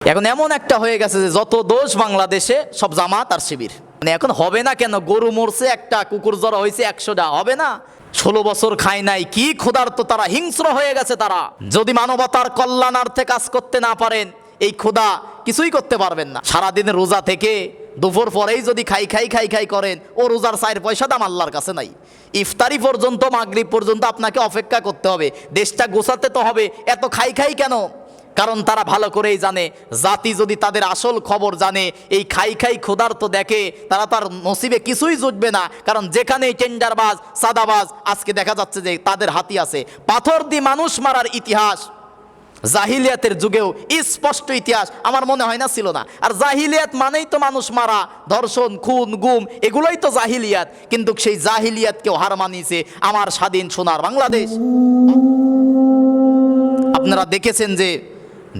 এখন এমন একটা হয়ে গেছে যে যত দোষ বাংলাদেশে, সব জামাত আর শিবির। মানে এখন হবে না কেন? গরু মরছে, একটা কুকুর জ্বর হয়েছে, একশোটা। হবে না? ষোলো বছর খায় নাই, কি ক্ষুধার্ত তারা, হিংস্র হয়ে গেছে তারা। যদি মানবতার কল্যাণার্থে কাজ করতে না পারেন, এই ক্ষুধা কিছুই করতে পারবেন না। সারাদিন রোজা থেকে দুপুর পরেই যদি খাই খাই খাই খাই করেন, ও রোজার চায়ের পয়সা দাম আল্লাহর কাছে নাই। ইফতারি পর্যন্ত, মাগরিব পর্যন্ত আপনাকে অপেক্ষা করতে হবে। দেশটা গোছাতে তো হবে, এত খাই খাই কেন? কারণ তারা ভালো করেই জানে। জাতি যদি তাদের আসল খবর জানে, এই খাই খাই খোদার তো দেখে তারা তার নসিবে কিছুই জুটবে না। কারণ যেখানেই টেন্ডারবাজ, সাদাবাজ, আজকে দেখা যাচ্ছে যে তাদের হাতি আছে। পাথর দিয়ে মানুষ মারার ইতিহাস। জাহিলিয়াতের যুগেও স্পষ্ট ইতিহাস আমার মনে হয় না ছিল না। আর জাহিলিয়াত মানেই তো মানুষ মারা, ধর্ষণ, খুন, গুম, এগুলোই তো জাহিলিয়াত। কিন্তু সেই জাহিলিয়াতকেও হার মানিয়েছে আমার স্বাধীন সোনার বাংলাদেশ। আপনারা দেখেছেন যে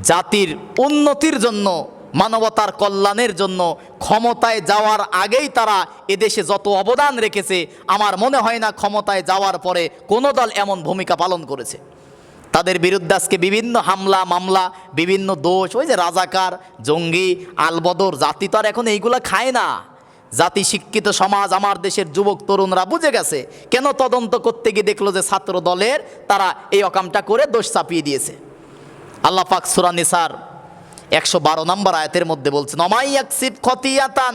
জাতির উন্নতির জন্য, মানবতার কল্যাণের জন্য ক্ষমতায় যাওয়ার আগেই তারা এদেশে যত অবদান রেখেছে, আমার মনে হয় না ক্ষমতায় যাওয়ার পরে কোনো দল এমন ভূমিকা পালন করেছে। তাদের বিরুদ্ধে আজকে বিভিন্ন হামলা, মামলা, বিভিন্ন দোষ, ওই যে রাজাকার, জঙ্গি, আলবদর জাতি তো আর এখন এইগুলো খায় না। জাতি শিক্ষিত সমাজ, আমার দেশের যুবক, তরুণরা বুঝে গেছে। কেন তদন্ত করতে গিয়ে দেখল যে ছাত্র দলের তারা এই অকামটা করে দোষ চাপিয়ে দিয়েছে। আল্লাহ পাক সুরা নিসার একশো বারো নম্বর আয়াতের মধ্যে বলছেন অমাইয়াকসিব খতিয়াতান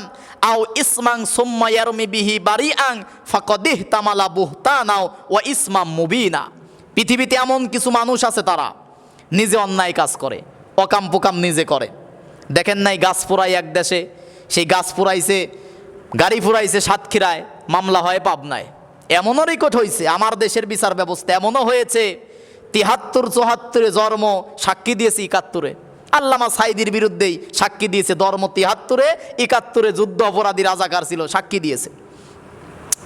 আও ইসমাং সোম্মায়ারমি বিহি বারি আং ফাকদিহ তামালা বুহতানাও ও ইসমাম মুবিনা। পৃথিবীতে এমন কিছু মানুষ আছে তারা, নিজে অন্যায় কাজ করে, অকাম পোকাম নিজে করে। দেখেন নাই গাছ পোড়াই এক দেশে, সেই গাছ পোড়াইছে গাড়ি ফুরাইছে সাতক্ষীরায় মামলা হয় পাবনায়। এমনও রেকর্ড হয়েছে আমার দেশের বিচার ব্যবস্থা এমনও হয়েছে তিহাত্তর চুহাত্তরে জন্ম, সাক্ষী দিয়েছে একাত্তরে। আল্লামা সাইদির বিরুদ্ধেই সাক্ষী দিয়েছে ধর্ম তিহাত্তরে, একাত্তরে যুদ্ধ অপরাধী রাজাকার ছিল, সাক্ষী দিয়েছে।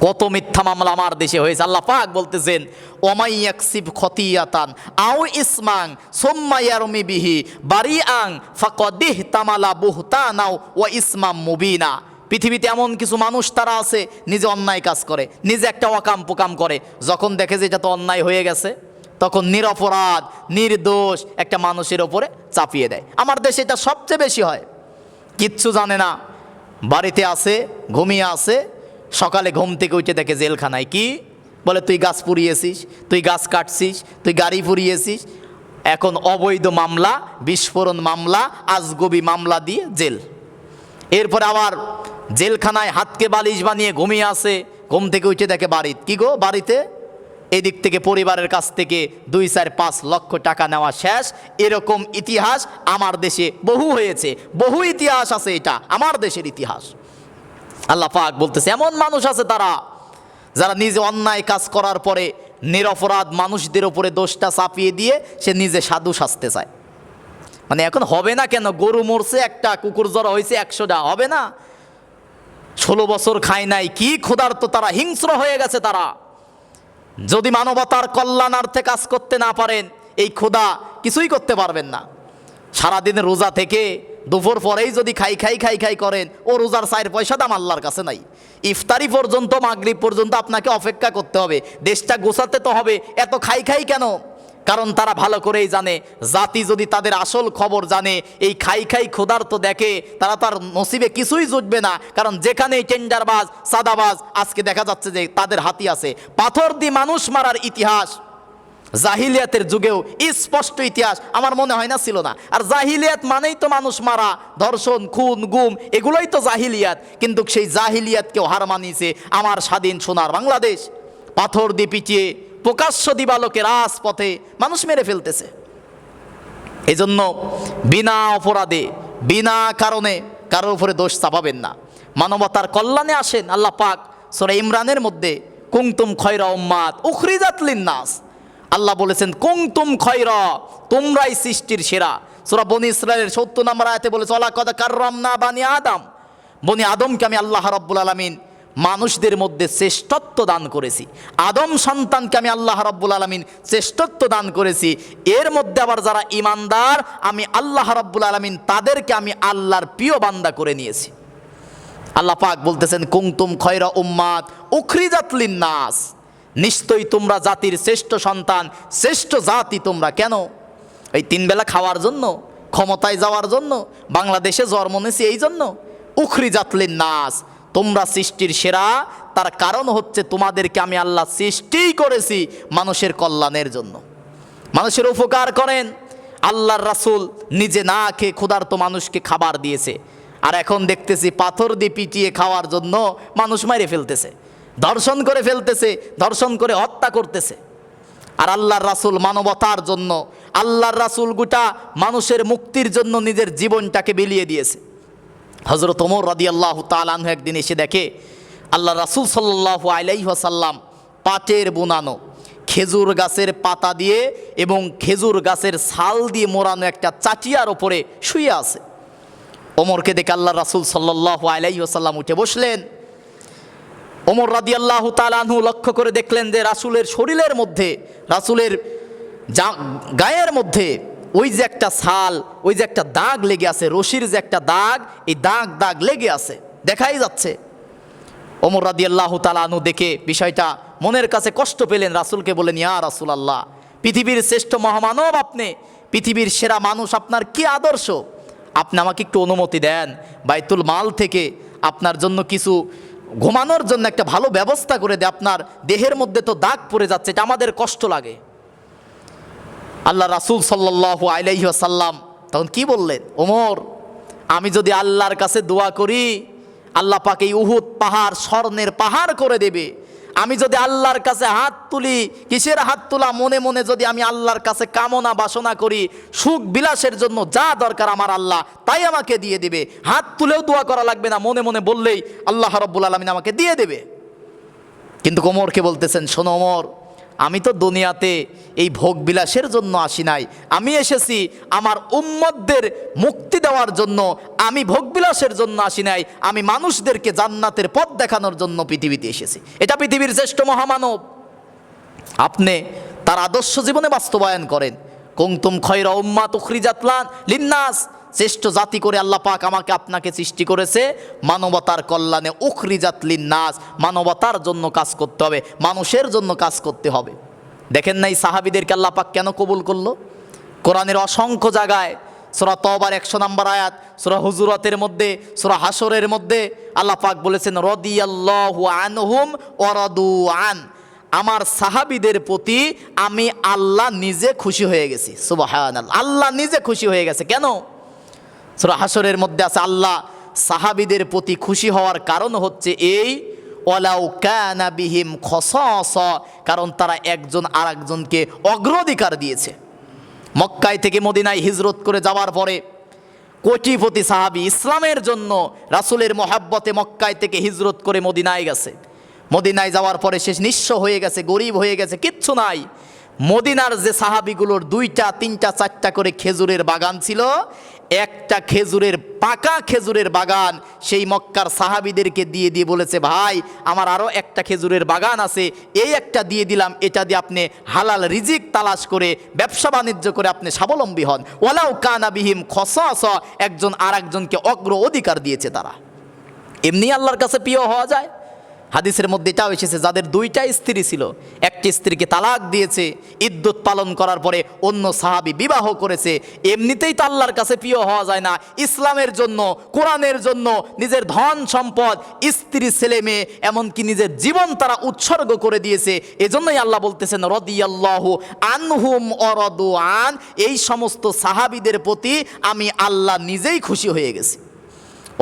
কত মিথ্যা মামলা আমার দেশে হয়েছে, আল্লাহ পাক বলতেছেন ওমাইয়াকসিব খতিয়াতান আও ইসমাং সোম্মায়ারমি বিহি বারি আং ফাকদিহ তামালা বুহতানাও ও ইসমাম মুবিনা। পৃথিবীতে এমন কিছু মানুষ তারা আছে, নিজে অন্যায় কাজ করে, নিজে একটা অকাম পোকাম করে। যখন দেখে যে এটা তো অন্যায় হয়ে গেছে তখন নিরপরাধ, নির্দোষ একটা মানুষের ওপরে চাপিয়ে দেয়। আমার দেশে এটা সবচেয়ে বেশি হয়। কিচ্ছু জানে না। বাড়িতে আছে, ঘুমিয়ে আছে, সকালে ঘুম থেকে উঠে দেখে জেলখানায়। কি? বলে, তুই গাছ পুড়িয়েছিস, তুই গাছ কাটছিস, তুই গাড়ি পুড়িয়েছিস। এখন অবৈধ মামলা, বিস্ফোরণ মামলা, আজগবি মামলা দিয়ে জেল। এরপর আবার জেলখানায় হাতকে বালিশ বানিয়ে ঘুমিয়ে আসে, ঘুম থেকে উঠে দেখে বাড়িতে। কি গো, বাড়িতে? এদিক থেকে পরিবারের কাছ থেকে দুই, চার, পাঁচ লক্ষ টাকা নেওয়া শেষ। এরকম ইতিহাস আমার দেশে বহু হয়েছে। বহু ইতিহাস আছে এটা, আমার দেশের ইতিহাস। আল্লাহ পাক বলতেছে, এমন মানুষ আছে তারা, যারা নিজে অন্যায় কাজ করার পরে নিরপরাধ মানুষদের উপরে দোষটা চাপিয়ে দিয়ে সে নিজে সাধু সাজতে চায় মানে এখন হবে না কেন? গরু মরছে, একটা কুকুর জ্বর হয়েছে, একশোটা হবে না। ষোলো বছর খায় নাই, কি ক্ষুধার্ত তারা, হিংস্র হয়ে গেছে তারা। যদি মানবতার কল্যাণার্থে কাজ করতে না পারেন, এই ক্ষুধা কিছুই করতে পারবেন না। সারাদিন রোজা থেকে দুপুর পরেই যদি খাই খাই খাই খাই করেন, ও রোজার চায়ের পয়সা দাম আল্লাহর কাছে নাই। ইফতারি পর্যন্ত, মাগরিব পর্যন্ত আপনাকে অপেক্ষা করতে হবে। দেশটা গোছাতে তো হবে, এত খাই খাই কেন? কারণ তারা ভালো করেই জানে, জাতি যদি তাদের আসল খবর জানে, এই খাই খাই খোদার তো দেখে তারা তার নসিবে কিছুই জুটবে না। কারণ যেখানেই টেন্ডারবাজ, সাদাবাজ, আজকে দেখা যাচ্ছে যে তাদের হাতি আছে। পাথর দিয়ে মানুষ মারার ইতিহাস জাহিলিয়াতের যুগেও স্পষ্ট ইতিহাস আমার মনে হয় না ছিল না। আর জাহিলিয়াত মানেই তো মানুষ মারা, ধর্ষণ, খুন, গুম, এগুলোই তো জাহিলিয়াত। কিন্তু সেই জাহিলিয়াতকেও হার মানিয়েছে আমার স্বাধীন সোনার বাংলাদেশ। পাথর দিয়ে পিটিয়ে প্রকাশ্য দিবালোকে রাজপথে মানুষ মেরে ফেলতেছে। এই জন্য বিনা অপরাধে, বিনা কারণে কারোর উপরে দোষ চাপাবেন না। মানবতার কল্যাণে আসেন আল্লাহ পাক সোরা ইমরানের মধ্যে কুংতুম খয়রা উম্মাদ উখরিজাতলিন নাস আল্লাহ বলেছেন কুংতুম খয়রা, তোমরাই সৃষ্টির সেরা। সোরা বনি ইসরায়েলের সত্তর নম্বর আয়তে বলেছে অলা কথা কার্রাম না বানি আদম। বনি আদমকে আমি আল্লাহ রব্বুল আলমিন মানুষদের মধ্যে শ্রেষ্ঠত্ব দান করেছি। আদম সন্তানকে আমি আল্লাহ রব্বুল আলমিন শ্রেষ্ঠত্ব দান করেছি। এর মধ্যে আবার যারা ইমানদার আমি আল্লাহ রব্বুল আলমিন তাদেরকে আমি আল্লাহর প্রিয় বান্দা করে নিয়েছি। আল্লাহ পাক বলতেছেন কুংতুম খয়রা উম্মাদ উখরিজাতলিন নাস নিশ্চয়ই তোমরা জাতির শ্রেষ্ঠ সন্তান, শ্রেষ্ঠ জাতি তোমরা কেন? এই তিন বেলা খাওয়ার জন্য, ক্ষমতায় যাওয়ার জন্য, বাংলাদেশে জন্ম নিয়েছি এই জন্য। উখরি জাতলিন নাস তোমরা সৃষ্টির সেরা, তার কারণ হচ্ছে তোমাদেরকে আমি আল্লাহ সৃষ্টিই করেছি মানুষের কল্যাণের জন্য। মানুষের উপকার করেন, আল্লাহর রাসূল নিজে না খেয়ে ক্ষুধার্ত মানুষকে খাবার দিয়েছে। আর এখন দেখতেছি পাথর দিয়ে পিটিয়ে খাওয়ার জন্য মানুষ মারে ফেলতেছে, ধর্ষণ করে ফেলতেছে, ধর্ষণ করে হত্যা করতেছে। আর আল্লাহর রাসূল মানবতার জন্য, আল্লাহর রাসূল গোটা মানুষের মুক্তির জন্য নিজের জীবনটাকে বিলিয়ে দিয়েছে। হজরত ওমর রাদি আল্লাহ তালানহু একদিন এসে দেখে, আল্লাহ রাসূল সাল্লাহ আলাইহাসাল্লাম পাটের বোনানো, খেজুর গাছের পাতা দিয়ে এবং খেজুর গাছের ছাল দিয়ে মোড়ানো একটা চাটিয়ার ওপরে শুয়ে আছে। ওমরকে দেখে আল্লাহ রাসূল সাল্লাহ আলাইহাসাল্লাম উঠে বসলেন। ওমর রাদি আল্লাহ তালানহু লক্ষ্য করে দেখলেন যে রাসূলের শরীরের মধ্যে, রাসূলের যা গায়ের মধ্যে ওই যে একটা ছাল, ওই যে একটা দাগ লেগে আছে, রশির যে একটা দাগ, এই দাগ দাগ লেগে আছে, দেখাই যাচ্ছে। ওমর রাদি আল্লাহ তালানু দেখে বিষয়টা মনের কাছে কষ্ট পেলেন, রাসূলকে বলেন ইয়া রাসুল আল্লাহ পৃথিবীর শ্রেষ্ঠ মহামানব আপনি, পৃথিবীর সেরা মানুষ আপনার কি আদর্শ? আপনি আমাকে একটু অনুমতি দেন, বাইতুল মাল থেকে আপনার জন্য কিছু ঘুমানোর জন্য একটা ভালো ব্যবস্থা করে দে, আপনার দেহের মধ্যে তো দাগ পড়ে যাচ্ছে, এটা আমাদের কষ্ট লাগে। আল্লাহ রাসুল সাল্লাহ আলাইসাল্লাম তখন কি বললেন? ওমর, আমি যদি আল্লাহর কাছে দোয়া করি, আল্লাহ পাকে উহুদ পাহাড়, স্বর্ণের পাহাড় করে দেবে। আমি যদি আল্লাহর কাছে হাত তুলি, কিসের হাত তোলা? মনে মনে যদি আমি আল্লাহর কাছে কামনা বাসনা করি, সুখ বিলাসের জন্য যা দরকার আমার আল্লাহ, তাই আমাকে দিয়ে দেবে। হাত তুলেও দোয়া করা লাগবে না, মনে মনে বললেই আল্লাহ রব্বুল আলমিন আমাকে দিয়ে দেবে। কিন্তু কোমরকে বলতেছেন, শোনো ওমর আমি তো দুনিয়াতে এই ভোগ বিলাসের জন্য আসি নাই। আমি এসেছি আমার উম্মতদের মুক্তি দেওয়ার জন্য। আমি ভোগ বিলাসের জন্য আসি নাই। আমি মানুষদেরকে জান্নাতের পথ দেখানোর জন্য পৃথিবীতে এসেছি। এটা পৃথিবীর শ্রেষ্ঠ মহামানব। আপনি তার আদর্শ জীবনে বাস্তবায়ন করেন। কুংতুম খয়রা উম্মা তুখরিজাতলান লিন্নাস। শ্রেষ্ঠ জাতি করে আল্লাহ পাক আমাকে আপনাকে সৃষ্টি করেছে। মানবতার কল্যাণে উখরিজাত লিন্নাস, মানবতার জন্য কাজ করতে হবে, মানুষের জন্য কাজ করতে হবে। দেখেন নাই সাহাবিদেরকে আল্লাহ পাক কেন কবুল করল? কোরআনের অসংখ্য জায়গায় সোরা তবার একশো নম্বর আয়াত, সোরা হুজুরতের মধ্যে, সোরা হাসরের মধ্যে আল্লাহ পাক বলেছেন, রদিয়াল্লাহু আনহুম ওয়ারাদু আন। আমার সাহাবিদের প্রতি আমি আল্লাহ নিজে খুশি হয়ে গেছি। সুবাহান আল্লাহ নিজে খুশি হয়ে গেছে। কেন? সুরা হাসরের মধ্যে আছে, আল্লাহ সাহাবিদের প্রতি খুশি হওয়ার কারণ হচ্ছে এই ওলাউ কানা বিহিম খসস, কারণ তারা একজন আর একজনকে অগ্রাধিকার দিয়েছে। মক্কায় থেকে মদিনায় হিজরত করে যাওয়ার পরে কোটিপতি সাহাবি ইসলামের জন্য রাসূলের মহাব্বতে মক্কায় থেকে হিজরত করে মদিনায় গেছে। মদিনায় যাওয়ার পরে সে নিঃস্ব হয়ে গেছে, গরিব হয়ে গেছে, কিচ্ছু নাই। মদিনার যে সাহাবিগুলোর দুইটা, তিনটা, চারটা করে খেজুরের বাগান ছিল একটা খেজুরের পাকা খেজুরের বাগান সেই মক্কার সাহাবিদেরকে দিয়ে দিয়ে বলেছে, ভাই, আমার আরও একটা খেজুরের বাগান আছে, এই একটা দিয়ে দিলাম, এটা দিয়ে আপনি হালাল রিজিক তালাশ করে, ব্যবসা বাণিজ্য করে আপনি স্বাবলম্বী হন। ওলাও কানা বিহিম খস একজন আর একজনকে অগ্র অধিকার দিয়েছে তারা। এমনি আল্লাহর কাছে প্রিয় হওয়া যায়। হাদিসের মধ্যে এটাও এসেছে, যাদের দুইটা স্ত্রী ছিল, একটি স্ত্রীকে তালাক দিয়েছে ইদ্যুৎ পালন করার পরে অন্য সাহাবি বিবাহ করেছে, এমনিতেই তো আল্লাহর কাছে প্রিয় হওয়া যায় না। ইসলামের জন্য, কোরআনের জন্য নিজের ধন সম্পদ, স্ত্রী, ছেলে, মেয়ে, এমনকি নিজের জীবন তারা উৎসর্গ করে দিয়েছে। এজন্যই আল্লাহ বলতেছেন, রদিয়াল্লাহ আনহুম অরদু আন। এই সমস্ত সাহাবিদের প্রতি আমি আল্লাহ নিজেই খুশি হয়ে গেছি।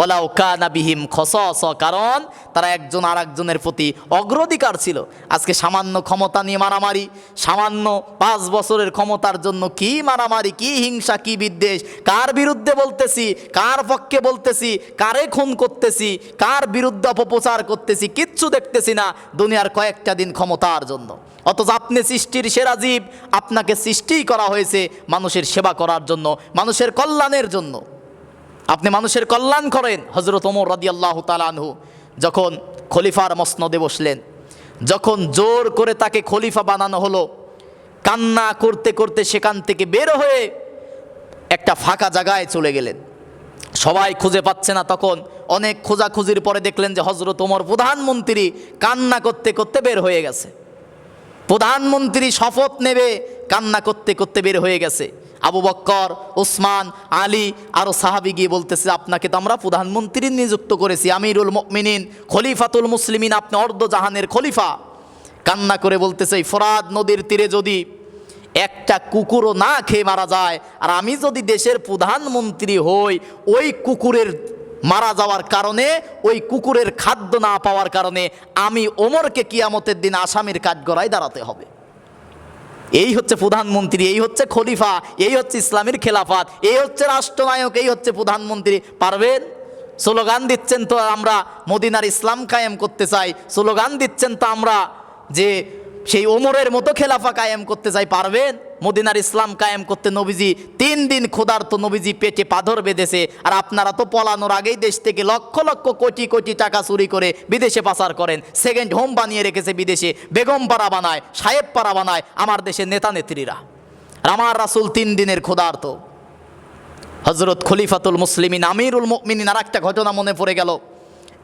ওলাও কানা বিহিম খসস, কারণ তারা একজন আর একজনের প্রতি অগ্রাধিকার ছিল। আজকে সামান্য ক্ষমতা নিয়ে মারামারি, সামান্য পাঁচ বছরের ক্ষমতার জন্য কি মারামারি, কি হিংসা, কি বিদ্বেষ, কার বিরুদ্ধে বলতেছি, কার পক্ষে বলতেছি, কারে খুন করতেছি, কার বিরুদ্ধে অপপ্রচার করতেছি, কিচ্ছু দেখতেছি না দুনিয়ার কয়েকটা দিন ক্ষমতার জন্য। অথচ আপনি সৃষ্টির সেরা জীব, আপনাকে সৃষ্টিই করা হয়েছে মানুষের সেবা করার জন্য, মানুষের কল্যাণের জন্য। আপনি মানুষের কল্যাণ করেন হজরত ওমর রাদি আল্লাহ তালানহু যখন খলিফার মসনদে বসলেন, যখন জোর করে তাকে খলিফা বানানো হলো, কান্না করতে করতে সেখান থেকে বের হয়ে একটা ফাঁকা জায়গায় চলে গেলেন। সবাই খুঁজে পাচ্ছে না তখন, অনেক খোঁজাখুঁজির পরে দেখলেন যে হজরত ওমর প্রধানমন্ত্রী কান্না করতে করতে বের হয়ে গেছে। প্রধানমন্ত্রী শপথ নেবে, কান্না করতে করতে বের হয়ে গেছে। আবু বক্কর ওসমান আলী আরও সাহাবি গিয়ে বলতেছে, আপনাকে তো আমরা প্রধানমন্ত্রী নিযুক্ত করেছি, আমিরুল মিনিন খলিফাতুল মুসলিমিন, আপনি অর্ধ জাহানের খলিফা। কান্না করে বলতেছে ফরাদ নদীর তীরে যদি একটা কুকুরও না খেয়ে মারা যায়, আর আমি যদি দেশের প্রধানমন্ত্রী হই, ওই কুকুরের মারা যাওয়ার কারণে, ওই কুকুরের খাদ্য না পাওয়ার কারণে, আমি ওমরকে কিয়ামতের দিন আসামির কাঠগড়ায় দাঁড়াতে হবে। এই হচ্ছে প্রধানমন্ত্রী, এই হচ্ছে খলিফা, এই হচ্ছে ইসলামের খেলাফাত, এই হচ্ছে রাষ্ট্রনায়ক, এই হচ্ছে প্রধানমন্ত্রী। পারবেন? স্লোগান দিচ্ছেন তো আমরা মদিনার ইসলাম কায়েম করতে চাই। স্লোগান দিচ্ছেন তো আমরা যে সেই ওমরের মতো খেলাফা কায়েম করতে চাই। পারবেন? মদিনার ইসলাম কায়েম করতে নবীজি তিন দিন ক্ষুধার্ত নবীজি পেটে পাথর বেঁধেছে। আর আপনারা তো পলানোর আগেই দেশ থেকে লক্ষ লক্ষ কোটি কোটি টাকা চুরি করে বিদেশে পাচার করেন। সেকেন্ড হোম বানিয়ে রেখেছে বিদেশে, বেগম পাড়া বানায়, সাহেব পাড়া বানায় আমার দেশের নেতা নেত্রীরা। আর আমার রাসুল তিন দিনের ক্ষুধার্ত। হজরত খলিফাতুল মুসলিমিন, আমিরুল মুমিনিন আর একটা ঘটনা মনে পড়ে গেল।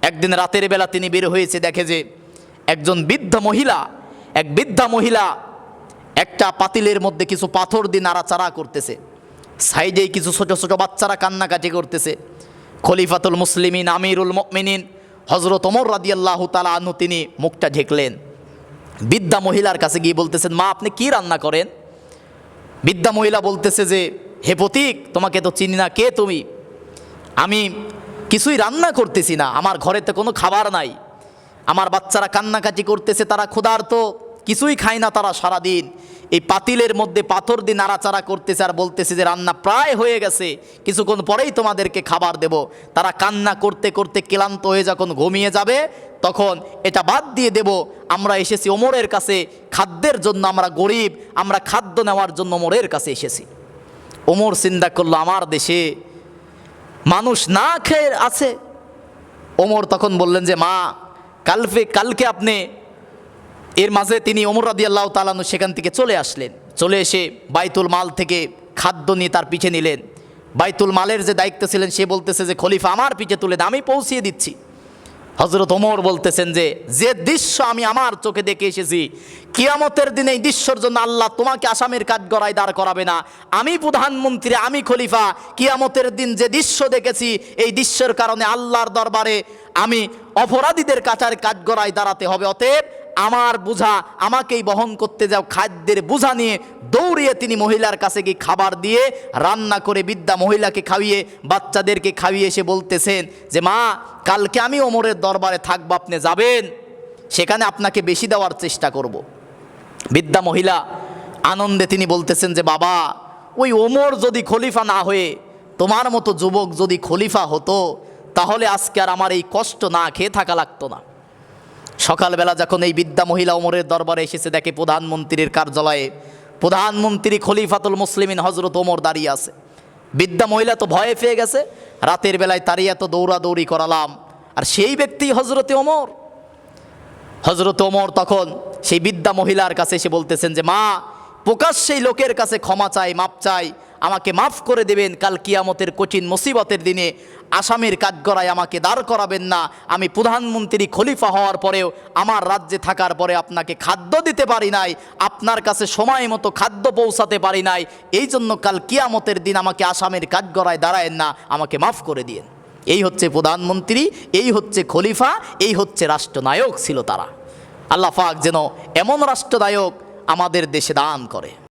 একদিন রাতের বেলা তিনি বের হয়েছে, দেখে যে একজন বৃদ্ধ মহিলা, এক বৃদ্ধা মহিলা একটা পাতিলের মধ্যে কিছু পাথর দিয়ে নাড়াচাড়া করতেছে। সাইডেই কিছু ছোট ছোট বাচ্চারা কান্নাকাটি করতেছে। খলিফাতুল মুসলিমিন, আমিরুল মুমিনিন হজরত ওমর রাদিয়াল্লাহ তালা আনু তিনি মুখটা ঢেকলেন। বৃদ্ধা মহিলার কাছে গিয়ে বলতেছেন, মা, আপনি কি রান্না করেন? বৃদ্ধা মহিলা বলতেছে যে, হে প্রতীক, তোমাকে তো চিনি না, কে তুমি? আমি কিছুই রান্না করতেছি না, আমার ঘরেতে কোনো খাবার নাই। আমার বাচ্চারা কান্নাকাটি করতেছে, তারা ক্ষুধার্ত। কিছুই খায় না তারা সারাদিন। এই পাতিলের মধ্যে পাথর দিয়ে নাড়াচাড়া করতেছে আর বলতেছে যে, রান্না প্রায় হয়ে গেছে। কিছুক্ষণ পরেই তোমাদেরকে খাবার দেব। তারা কান্না করতে করতে ক্লান্ত হয়ে যখন ঘুমিয়ে যাবে, তখন এটা বাদ দিয়ে দেব, আমরা এসেছি ওমরের কাছে। খাদ্যের জন্য আমরা গরিব। আমরা খাদ্য নেওয়ার জন্য ওমরের কাছে এসেছি। ওমর চিন্তা করল, আমার দেশে মানুষ না খেয়ে আছে? ওমর তখন বললেন যে, মা কালকে কালকে আপনি এর মাঝে তিনি ওমর রাদি আল্লাহ তালানু সেখান থেকে চলে আসলেন। চলে এসে বাইতুল মাল থেকে খাদ্য নিয়ে তার পিঠে নিলেন। বাইতুল মালের যে দায়িত্ব ছিলেন, সে বলতেছে যে, খলিফা, আমার পিঠে তুলে আমি পৌঁছিয়ে দিচ্ছি। হজরত ওমর বলতেছেন যে যে দৃশ্য আমি আমার চোখে দেখে এসেছি, কিয়ামতের দিনে এই দৃশ্যর জন্য আল্লাহ তোমাকে আসামের কাঠ গড়ায় দাঁড় করাবে না। আমি প্রধানমন্ত্রী, আমি খলিফা, কিয়ামতের দিন যে দৃশ্য দেখেছি, এই দৃশ্যের কারণে আল্লাহর দরবারে আমি অপরাধীদের কাছার কাজ গড়ায় দাঁড়াতে হবে। অতএব আমার বুঝা, আমাকেই বহন করতে যাও খাদ্যের বুঝা নিয়ে। দৌড়িয়ে তিনি মহিলার কাছে গিয়ে খাবার দিয়ে রান্না করে বিদ্যা মহিলাকে খাইয়ে, বাচ্চাদেরকে খাইয়ে এসে বলতেছেন যে, মা, কালকে আমি ওমরের দরবারে থাকব, আপনি যাবেন? সেখানে আপনাকে বেশি দেওয়ার চেষ্টা করব। বিদ্যা মহিলা আনন্দে তিনি বলতেছেন যে, বাবা, ওই ওমর যদি খলিফা না হয়ে, তোমার মতো যুবক যদি খলিফা হতো, তাহলে আজকে আর আমার এই কষ্ট না খেয়ে থাকা লাগতো না। সকালবেলা যখন এই বিদ্যা মহিলা ওমরের দরবারে এসেছে, দেখে প্রধানমন্ত্রীর কার্যালয়ে প্রধানমন্ত্রী খলিফাতুল মুসলিমিন হজরত ওমর দাঁড়িয়ে আছে। বিদ্যা মহিলা তো ভয়ে পেয়ে গেছে, রাতের বেলায় তারই এত দৌড়াদৌড়ি করালাম। আর সেই ব্যক্তি হজরতে ওমর। হজরত ওমর তখন সেই বিদ্যা মহিলার কাছে এসে বলতেছেন যে, মা, প্রকাশ্যেই লোকের কাছে ক্ষমা চাই, মাপ চাই আমাকে মাফ করে দেবেন, কাল কিয়ামতের কঠিন মুসিবতের দিনে আসামের কাঠগড়ায় আমাকে দাঁড় করাবেন না। আমি প্রধানমন্ত্রী খলিফা হওয়ার পরেও আমার রাজ্যে থাকার পরে আপনাকে খাদ্য দিতে পারি নাই, আপনার কাছে সময় মতো খাদ্য পৌঁছাতে পারি নাই। এই জন্য কাল কিয়ামতের দিন আমাকে আসামের কাঠগড়ায় দাঁড়ায়েন না, আমাকে মাফ করে দিয়েন। এই হচ্ছে প্রধানমন্ত্রী, এই হচ্ছে খলিফা, এই হচ্ছে রাষ্ট্রনায়ক ছিল তারা। আল্লাহ পাক যেন এমন রাষ্ট্রনায়ক আমাদের দেশে দান করে।